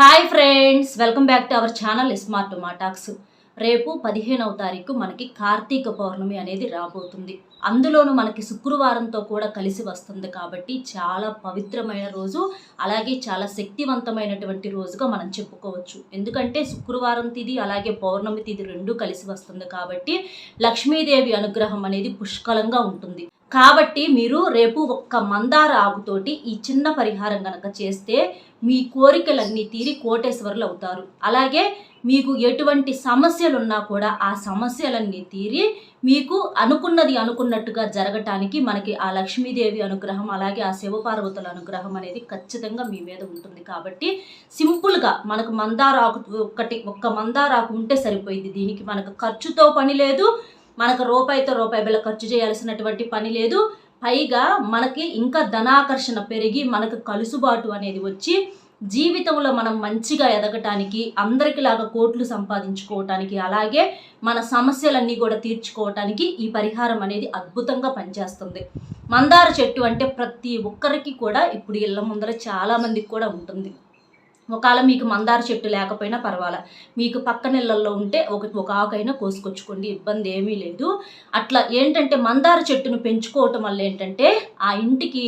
Hi friends welcome back to our channel smart మాటాక్స్ రేపు పదిహేనవ తారీఖు మనకి కార్తీక పౌర్ణమి అనేది రాబోతుంది. అందులోనూ మనకి శుక్రవారంతో కూడా కలిసి వస్తుంది కాబట్టి చాలా పవిత్రమైన రోజు అలాగే చాలా శక్తివంతమైనటువంటి రోజుగా మనం చెప్పుకోవచ్చు. ఎందుకంటే శుక్రవారం తిది అలాగే పౌర్ణమి తిది రెండు కలిసి వస్తుంది కాబట్టి లక్ష్మీదేవి అనుగ్రహం అనేది పుష్కలంగా ఉంటుంది. కాబట్టి మీరు రేపు ఒక్క మందార ఆకుతోటి ఈ చిన్న పరిహారం గనక చేస్తే మీ కోరికలన్నీ తీరి కోటేశ్వరులు అవుతారు. అలాగే మీకు ఎటువంటి సమస్యలు ఉన్నా కూడా ఆ సమస్యలన్నీ తీరి మీకు అనుకున్నది అనుకున్నట్టుగా జరగటానికి మనకి ఆ లక్ష్మీదేవి అనుగ్రహం అలాగే ఆ శివపార్వతుల అనుగ్రహం అనేది ఖచ్చితంగా మీ మీద ఉంటుంది. కాబట్టి సింపుల్గా మనకు మందారాకు ఒక్కటి ఒక్క మందారాకు ఉంటే సరిపోయింది. దీనికి మనకు ఖర్చుతో పని లేదు మనకు రూపాయితో రూపాయి బిళ్ళ ఖర్చు చేయాల్సినటువంటి పని లేదు. పైగా మనకి ఇంకా ధనాకర్షణ పెరిగి మనకు కలుసుబాటు అనేది వచ్చి జీవితంలో మనం మంచిగా ఎదగటానికి అందరికిలాగా కోట్లు సంపాదించుకోవటానికి అలాగే మన సమస్యలన్నీ కూడా తీర్చుకోవటానికి ఈ పరిహారం అనేది అద్భుతంగా పనిచేస్తుంది. మందార చెట్టు అంటే ప్రతి ఒక్కరికి కూడా ఇప్పుడు ఇళ్ళ ముందర చాలామందికి కూడా ఉంటుంది. ఒకవేళ మీకు మందార చెట్టు లేకపోయినా పర్వాలా. మీకు పక్క నెలల్లో ఉంటే ఒక ఒక ఆకైనా కోసుకొచ్చుకోండి. ఇబ్బంది ఏమీ లేదు. అట్లా ఏంటంటే మందార చెట్టును పెంచుకోవటం వల్ల ఏంటంటే ఆ ఇంటికి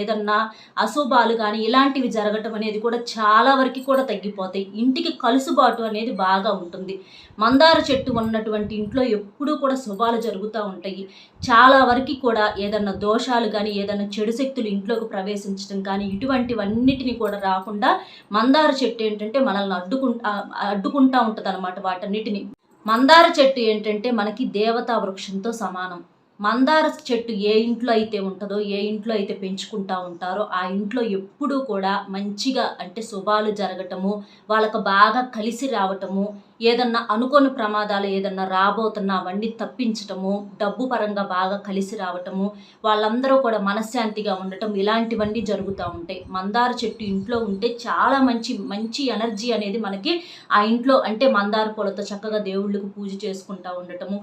ఏదన్నా అశుభాలు కానీ ఇలాంటివి జరగటం అనేది కూడా చాలా వరకు కూడా తగ్గిపోతాయి. ఇంటికి కలుసుబాటు అనేది బాగా ఉంటుంది. మందార చెట్టు ఉన్నటువంటి ఇంట్లో ఎప్పుడూ కూడా శుభాలు జరుగుతూ ఉంటాయి. చాలా వరకు కూడా ఏదన్నా దోషాలు కానీ ఏదన్నా చెడు శక్తులు ఇంట్లోకి ప్రవేశించడం కానీ ఇటువంటివన్నిటిని కూడా రాకుండా మందార మందార చెట్టు ఏంటంటే మనల్ని అడ్డుకుంటా అడ్డుకుంటా ఉంటుంది అనమాట వాటన్నిటిని. మందార చెట్టు ఏంటంటే మనకి దేవతా వృక్షంతో సమానం. మందార చెట్టు ఏ ఇంట్లో అయితే ఉంటుందో ఏ ఇంట్లో అయితే పెంచుకుంటా ఉంటారో ఆ ఇంట్లో ఎప్పుడూ కూడా మంచిగా అంటే శుభాలు జరగటము వాళ్ళకు బాగా కలిసి రావటము ఏదన్నా అనుకోని ప్రమాదాలు ఏదన్నా రాబోతున్నా అవన్నీ తప్పించటము డబ్బు పరంగా బాగా కలిసి రావటము వాళ్ళందరూ కూడా మనశ్శాంతిగా ఉండటం ఇలాంటివన్నీ జరుగుతూ ఉంటాయి. మందార చెట్టు ఇంట్లో ఉంటే చాలా మంచి మంచి ఎనర్జీ అనేది మనకి ఆ ఇంట్లో అంటే మందార పూలతో చక్కగా దేవుళ్ళకు పూజ చేసుకుంటూ ఉండటము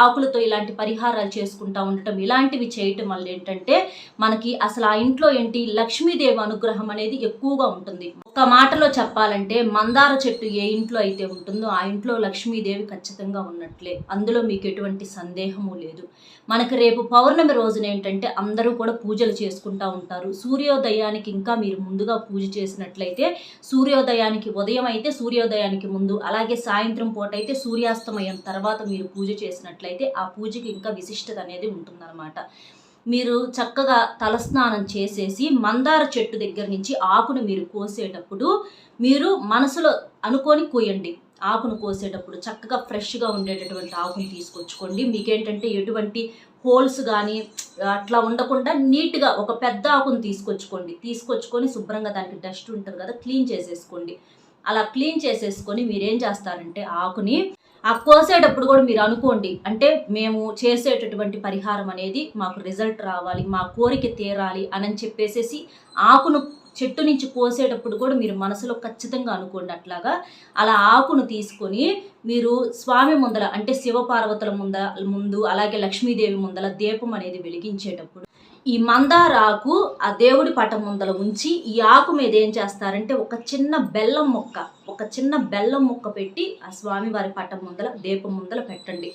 ఆకులతో ఇలాంటి పరిహారాలు చేసుకుంటా ఉండటం ఇలాంటివి చేయటం వల్ల ఏంటంటే మనకి అసలు ఆ ఇంట్లో ఏంటి లక్ష్మీదేవి అనుగ్రహం అనేది ఎక్కువగా ఉంటుంది. ఒక మాటలో చెప్పాలంటే మందార చెట్టు ఏ ఇంట్లో అయితే ఉంటుందో ఆ ఇంట్లో లక్ష్మీదేవి ఖచ్చితంగా ఉన్నట్లే. అందులో మీకు ఎటువంటి సందేహము లేదు. మనకి రేపు పౌర్ణమి రోజున ఏంటంటే అందరూ కూడా పూజలు చేసుకుంటా ఉంటారు. సూర్యోదయానికి ఇంకా మీరు ముందుగా పూజ చేసినట్లయితే సూర్యోదయానికి ఉదయం అయితే సూర్యోదయానికి ముందు అలాగే సాయంత్రం పూట అయితే సూర్యాస్తమయం తర్వాత మీరు పూజ చేసినట్లయితే ఆ పూజకి ఇంకా విశిష్టత అనేది ఉంటుందన్నమాట. మీరు చక్కగా తలస్నానం చేసేసి మందార చెట్టు దగ్గర నుంచి ఆకును మీరు కోసేటప్పుడు మీరు మనసులో అనుకొని కోయండి. ఆకును కోసేటప్పుడు చక్కగా ఫ్రెష్గా ఉండేటటువంటి ఆకును తీసుకొచ్చుకోండి. మీకేంటంటే ఎటువంటి హోల్స్ కానీ అట్లా ఉండకుండా నీట్గా ఒక పెద్ద ఆకును తీసుకొచ్చుకోండి. తీసుకొచ్చుకొని శుభ్రంగా దానికి డస్ట్ ఉంటుంది కదా క్లీన్ చేసేసుకోండి. అలా క్లీన్ చేసేసుకొని మీరేం చేస్తారంటే ఆకుని ఆ కోసేటప్పుడు కూడా మీరు అనుకోండి అంటే మేము చేసేటటువంటి పరిహారం అనేది మాకు రిజల్ట్ రావాలి మా కోరిక తీరాలి అని చెప్పేసేసి ఆకును చెట్టు నుంచి కోసేటప్పుడు కూడా మీరు మనసులో ఖచ్చితంగా అనుకోండి అట్లాగా. అలా ఆకును తీసుకొని మీరు స్వామి ముందల అంటే శివపార్వతుల ముంద ముందు అలాగే లక్ష్మీదేవి ముందల దీపం అనేది వెలిగించేటప్పుడు ఈ మందార ఆకు ఆ దేవుడి పటం ముందల ఉంచి ఈ ఆకు మీద ఏం చేస్తారంటే ఒక చిన్న బెల్లం ముక్క ఒక చిన్న బెల్లం ముక్క పెట్టి ఆ స్వామివారి పటం ముందల దీపం ముందల పెట్టండి.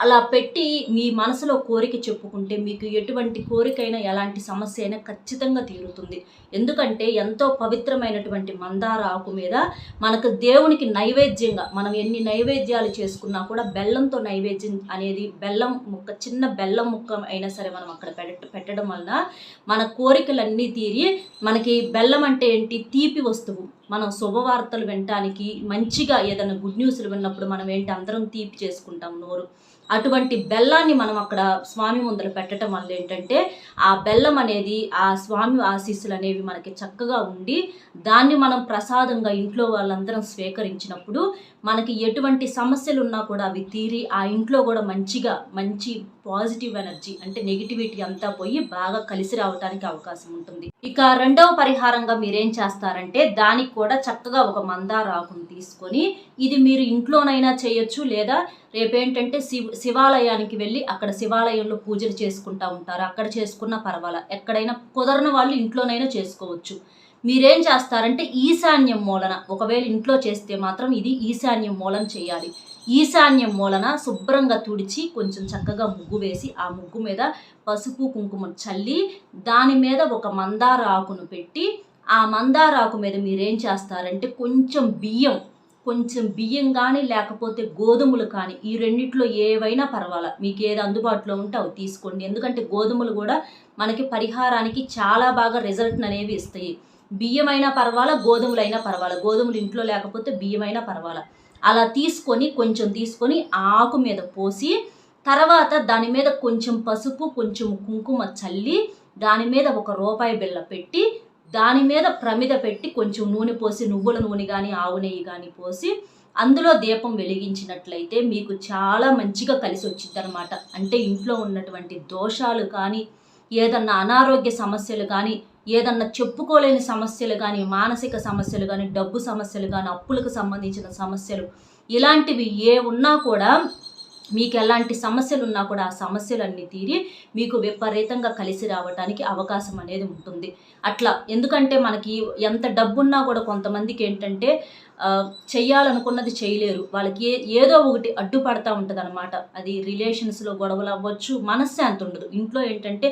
అలా పెట్టి మీ మనసులో కోరిక చెప్పుకుంటే మీకు ఎటువంటి కోరికైనా ఎలాంటి సమస్య అయినా ఖచ్చితంగా తీరుతుంది. ఎందుకంటే ఎంతో పవిత్రమైనటువంటి మందార ఆకు మీద మనకు దేవునికి నైవేద్యంగా మనం ఎన్ని నైవేద్యాలు చేసుకున్నా కూడా బెల్లంతో నైవేద్యం అనేది బెల్లం ముక్క చిన్న బెల్లం ముక్క అయినా సరే మనం అక్కడ పెట్ట పెట్టడం వలన మన కోరికలన్నీ తీరి మనకి బెల్లం అంటే ఏంటి? తీపి వస్తువు. మనం శుభవార్తలు వినటానికి మంచిగా ఏదైనా గుడ్ న్యూస్లు విన్నప్పుడు మనం ఏంటి? అందరం తీపి చేసుకుంటాం నోరు. అటువంటి బెల్లాన్ని మనం అక్కడ స్వామి ముందర పెట్టడం వల్ల ఏంటంటే ఆ బెల్లం అనేది ఆ స్వామి ఆశీస్సులు అనేవి మనకి చక్కగా ఉండి దాన్ని మనం ప్రసాదంగా ఇంట్లో వాళ్ళందరం స్వీకరించినప్పుడు మనకి ఎటువంటి సమస్యలు ఉన్నా కూడా అవి తీరి ఆ ఇంట్లో కూడా మంచిగా మంచి పాజిటివ్ ఎనర్జీ అంటే నెగిటివిటీ అంతా పోయి బాగా కలిసి రావడానికి అవకాశం ఉంటుంది. ఇక రెండవ పరిహారంగా మీరేం చేస్తారంటే దానికి కూడా చక్కగా ఒక మందారాకును తీసుకొని ఇది మీరు ఇంట్లోనైనా చేయొచ్చు లేదా రేపేంటంటే శివ శివాలయానికి వెళ్ళి అక్కడ శివాలయంలో పూజలు చేసుకుంటా ఉంటారు. అక్కడ చేసుకున్న పర్వాలా. ఎక్కడైనా కుదరని వాళ్ళు ఇంట్లోనైనా చేసుకోవచ్చు. మీరేం చేస్తారంటే ఈశాన్యం మూలన ఒకవేళ ఇంట్లో చేస్తే మాత్రం ఇది ఈశాన్యం మూలన చేయాలి. ఈశాన్యం మూలన శుభ్రంగా తుడిచి కొంచెం చక్కగా ముగ్గు వేసి ఆ ముగ్గు మీద పసుపు కుంకుమ చల్లి దాని మీద ఒక మందార ఆకును పెట్టి ఆ మందార ఆకు మీద మీరేం చేస్తారంటే కొంచెం బియ్యం కొంచెం బియ్యం కానీ లేకపోతే గోధుమలు కానీ ఈ రెండిట్లో ఏవైనా పర్వాలా? మీకు ఏది అందుబాటులో ఉంటే అవి తీసుకోండి. ఎందుకంటే గోధుమలు కూడా మనకి పరిహారానికి చాలా బాగా రిజల్ట్ అనేవి ఇస్తాయి. బియ్యమైనా పర్వాలా? గోధుమలైనా పర్వాలా? గోధుమలు ఇంట్లో లేకపోతే బియ్యమైనా పర్వాలా? అలా తీసుకొని కొంచెం తీసుకొని ఆకు మీద పోసి తర్వాత దాని మీద కొంచెం పసుపు కొంచెం కుంకుమ చల్లి దాని మీద ఒక రూపాయి బిళ్ళ పెట్టి దాని మీద ప్రమిద పెట్టి కొంచెం నూనె పోసి నువ్వుల నూనె కానీ ఆవు నెయ్యి కానీ పోసి అందులో దీపం వెలిగించినట్లయితే మీకు చాలా మంచిగా కలిసి వచ్చింది అనమాట అంటే ఇంట్లో ఉన్నటువంటి దోషాలు కానీ ఏదన్నా అనారోగ్య సమస్యలు కానీ ఏదన్నా చెప్పుకోలేని సమస్యలు కానీ మానసిక సమస్యలు కానీ డబ్బు సమస్యలు కానీ అప్పులకు సంబంధించిన సమస్యలు ఇలాంటివి ఏ ఉన్నా కూడా మీకు ఎలాంటి సమస్యలు ఉన్నా కూడా ఆ సమస్యలన్నీ తీరి మీకు విపరీతంగా కలిసి రావడానికి అవకాశం అనేది ఉంటుంది. అట్లా ఎందుకంటే మనకి ఎంత డబ్బున్నా కూడా కొంతమందికి ఏంటంటే చేయాలనుకున్నది చెయ్యాలనుకున్నది చేయలేరు. వాళ్ళకి ఏ ఏదో ఒకటి అడ్డుపడతా ఉంటుంది అనమాట అది రిలేషన్స్లో గొడవలు అవ్వచ్చు మనశ్శాంతి ఉండదు. ఇంట్లో ఏంటంటే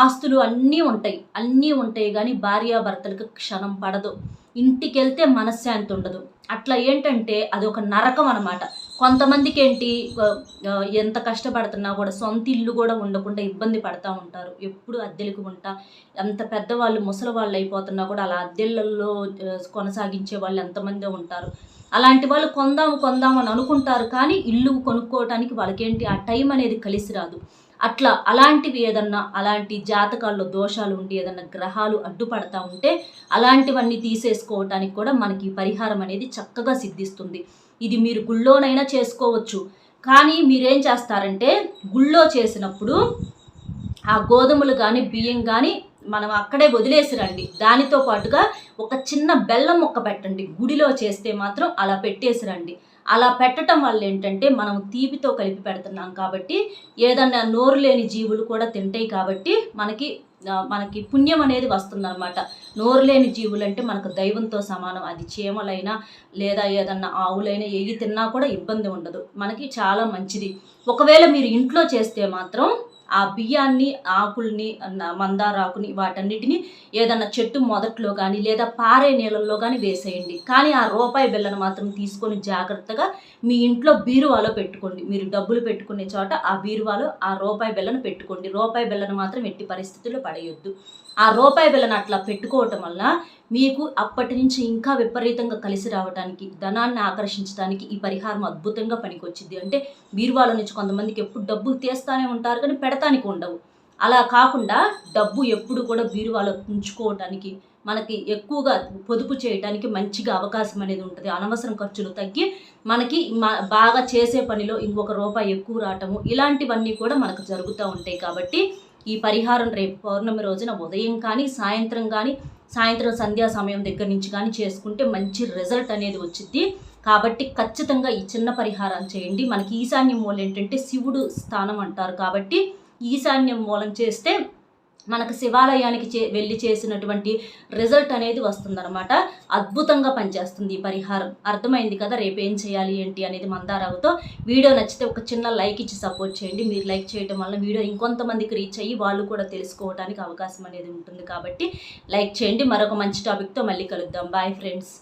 ఆస్తులు అన్నీ ఉంటాయి. అన్నీ ఉంటాయి కానీ భార్యాభర్తలకు క్షణం పడదు. ఇంటికి వెళ్తే మనశ్శాంతి ఉండదు. అట్లా ఏంటంటే అది ఒక నరకం అనమాట కొంతమందికి ఏంటి ఎంత కష్టపడుతున్నా కూడా సొంత ఇల్లు కూడా ఉండకుండా ఇబ్బంది పడతా ఉంటారు. ఎప్పుడు అద్దెలకు ఉంటా ఎంత పెద్దవాళ్ళు ముసలి వాళ్ళు అయిపోతున్నా కూడా అలా అద్దెలలో కొనసాగించే వాళ్ళు ఎంతమంది ఉంటారు. అలాంటి వాళ్ళు కొందాము కొందాము అని అనుకుంటారు కానీ ఇల్లు కొనుక్కోవటానికి వాళ్ళకేంటి ఆ టైం అనేది కలిసి రాదు. అట్లా అలాంటివి ఏదన్నా అలాంటి జాతకాల్లో దోషాలు ఉండి ఏదన్నా గ్రహాలు అడ్డుపడతా ఉంటే అలాంటివన్నీ తీసేసుకోవటానికి కూడా మనకి పరిహారం అనేది చక్కగా సిద్ధిస్తుంది. ఇది మీరు గుళ్ళోనైనా చేసుకోవచ్చు. కానీ మీరేం చేస్తారంటే గుళ్ళో చేసినప్పుడు ఆ గోధుమలు కానీ బియ్యం కానీ మనం అక్కడే వదిలేసి రండి దానితో పాటుగా ఒక చిన్న బెల్లం ముక్క పెట్టండి. గుడిలో చేస్తే మాత్రం అలా పెట్టేసి రండి అలా పెట్టడం వల్ల ఏంటంటే మనం తీపితో కలిపి పెడుతున్నాం కాబట్టి ఏదన్నా నోరు లేని జీవులు కూడా తింటాయి కాబట్టి మనకి మనకి పుణ్యం అనేది వస్తుందన్నమాట. నోరు లేని జీవులు అంటే మనకు దైవంతో సమానం. అది చీమలైనా లేదా ఏదన్నా ఆవులైనా ఏవి తిన్నా కూడా ఇబ్బంది ఉండదు. మనకి చాలా మంచిది. ఒకవేళ మీరు ఇంట్లో చేస్తే మాత్రం ఆ బియ్యాన్ని ఆకుల్ని మందారాకుని వాటన్నిటిని ఏదన్నా చెట్టు మొదట్లో కానీ లేదా పారే నీళ్ళల్లో కానీ వేసేయండి. కానీ ఆ రూపాయి బిళ్ళను మాత్రం తీసుకొని జాగ్రత్తగా మీ ఇంట్లో బీరువాలో పెట్టుకోండి. మీరు డబ్బులు పెట్టుకునే చోట ఆ బీరువాలో ఆ రూపాయి బిళ్ళను పెట్టుకోండి. రూపాయి బిళ్ళను మాత్రం ఎట్టి పరిస్థితుల్లో పడేయొద్దు. ఆ రూపాయి బిళ్ళను అట్లా పెట్టుకోవటం వల్ల మీకు అప్పటి నుంచి ఇంకా విపరీతంగా కలిసి రావడానికి ధనాన్ని ఆకర్షించడానికి ఈ పరిహారం అద్భుతంగా పనికొచ్చింది అంటే బీరువాల నుంచి కొంతమందికి ఎప్పుడు డబ్బులు తీస్తానే ఉంటారు కానీ పెడతానికి ఉండవు. అలా కాకుండా డబ్బు ఎప్పుడు కూడా బీరువాలో ఉంచుకోవటానికి మనకి ఎక్కువగా పొదుపు చేయడానికి మంచిగా అవకాశం అనేది ఉంటుంది. అనవసరం ఖర్చులు తగ్గి మనకి బాగా చేసే పనిలో ఇంకొక రూపాయి ఎక్కువ రావటము ఇలాంటివన్నీ కూడా మనకు జరుగుతూ ఉంటాయి కాబట్టి ఈ పరిహారం రేపు పౌర్ణమి రోజున ఉదయం కానీ సాయంత్రం కానీ సాయంత్రం సంధ్యా సమయం దగ్గర నుంచి కానీ చేసుకుంటే మంచి రిజల్ట్ అనేది వచ్చింది కాబట్టి ఖచ్చితంగా ఈ చిన్న పరిహారం చేయండి. మనకి ఈశాన్య మూల ఏంటంటే శివుడు స్థానం అంటారు కాబట్టి ఈశాన్యం మూలం చేస్తే మనకు శివాలయానికి చే వెళ్ళి చేసినటువంటి రిజల్ట్ అనేది వస్తుందన్నమాట. అద్భుతంగా పనిచేస్తుంది ఈ పరిహారం. అర్థమైంది కదా రేపు ఏం చేయాలి ఏంటి అనేది మందారావుతో. వీడియో నచ్చితే ఒక చిన్న లైక్ ఇచ్చి సపోర్ట్ చేయండి. మీరు లైక్ చేయడం వల్ల వీడియో ఇంకొంతమందికి రీచ్ అయ్యి వాళ్ళు కూడా తెలుసుకోవడానికి అవకాశం అనేది ఉంటుంది కాబట్టి లైక్ చేయండి. మరొక మంచి టాపిక్తో మళ్ళీ కలుద్దాం. Bye friends.